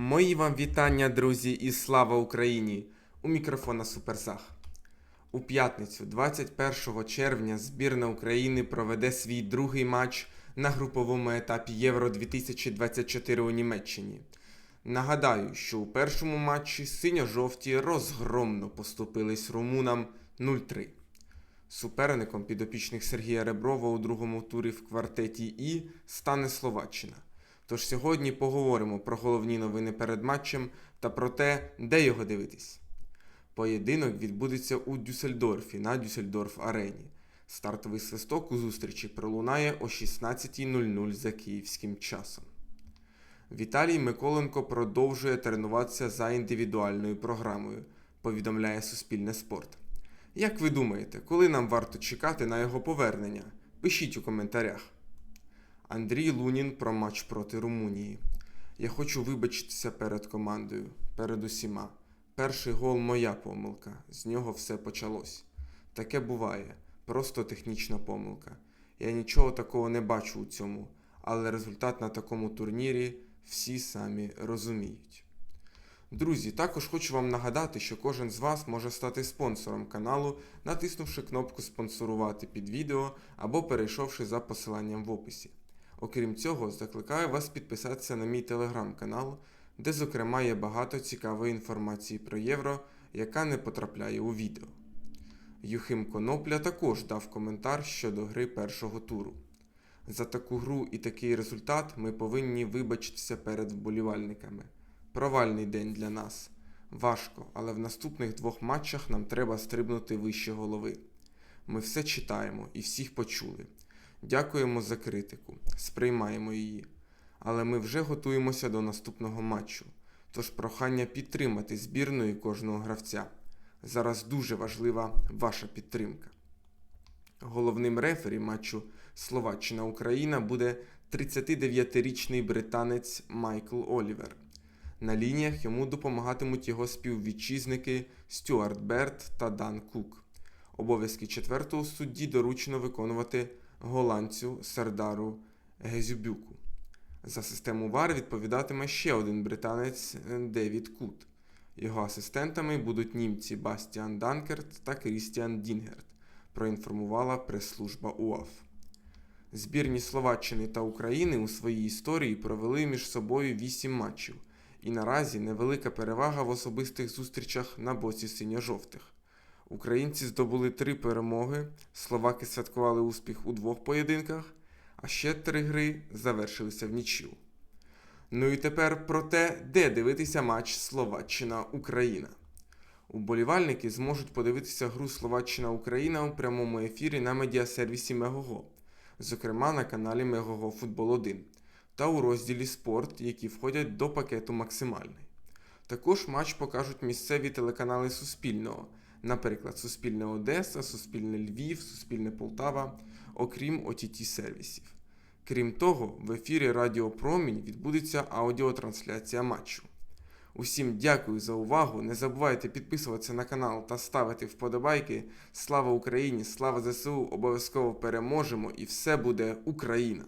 Мої вам вітання, друзі, і слава Україні! У мікрофона Суперсах. У п'ятницю, 21 червня, збірна України проведе свій другий матч на груповому етапі Євро 2024 у Німеччині. Нагадаю, що у першому матчі синьо-жовті розгромно поступились румунам 0-3. Суперником підопічних Сергія Реброва у другому турі в квартеті І стане Словаччина. Тож сьогодні поговоримо про головні новини перед матчем та про те, де його дивитись. Поєдинок відбудеться у Дюссельдорфі на Дюссельдорф Арені. Стартовий свисток у зустрічі пролунає о 16.00 за київським часом. Віталій Миколенко продовжує тренуватися за індивідуальною програмою, повідомляє Суспільне спорт. Як ви думаєте, коли нам варто чекати на його повернення? Пишіть у коментарях. Андрій Лунін про матч проти Румунії. Я хочу вибачитися перед командою, перед усіма. Перший гол моя помилка, з нього все почалось. Таке буває, просто технічна помилка. Я нічого такого не бачу у цьому, але результат на такому турнірі всі самі розуміють. Друзі, також хочу вам нагадати, що кожен з вас може стати спонсором каналу, натиснувши кнопку спонсорувати під відео або перейшовши за посиланням в описі. Окрім цього, закликаю вас підписатися на мій телеграм-канал, де, зокрема, є багато цікавої інформації про євро, яка не потрапляє у відео. Юхим Конопля також дав коментар щодо гри першого туру. За таку гру і такий результат ми повинні вибачитися перед вболівальниками. Провальний день для нас. Важко, але в наступних двох матчах нам треба стрибнути вище голови. Ми все читаємо і всіх почули. Дякуємо за критику, сприймаємо її. Але ми вже готуємося до наступного матчу. Тож прохання підтримати збірну і кожного гравця. Зараз дуже важлива ваша підтримка. Головним рефері матчу Словаччина-Україна буде 39-річний британець Майкл Олівер. На лініях йому допомагатимуть його співвітчизники Стюарт Берт та Дан Кук. Обов'язки четвертого судді доручено виконувати голландцю Сардару Гезюбюку. За систему ВАР відповідатиме ще один британець Девід Кут. Його асистентами будуть німці Бастіан Данкерт та Крістіан Дінгерт, проінформувала прес-служба УАФ. Збірні Словаччини та України у своїй історії провели між собою 8 матчів, і наразі невелика перевага в особистих зустрічах на боці синьо-жовтих. Українці здобули три перемоги, словаки святкували успіх у двох поєдинках, а ще три гри завершилися в нічю. Ну і тепер про те, де дивитися матч Словаччина-Україна. Уболівальники зможуть подивитися гру Словаччина-Україна у прямому ефірі на медіасервісі Мегого, зокрема на каналі Мегого Футбол 1 та у розділі Спорт, які входять до пакету Максимальний. Також матч покажуть місцеві телеканали Суспільного, наприклад, Суспільне Одеса, Суспільне Львів, Суспільне Полтава, окрім ott сервісів. Крім того, в ефірі Радіо Промінь відбудеться аудіотрансляція матчу. Усім дякую за увагу. Не забувайте підписуватися на канал та ставити вподобайки. Слава Україні! Слава ЗСУ! Обов'язково переможемо і все буде Україна!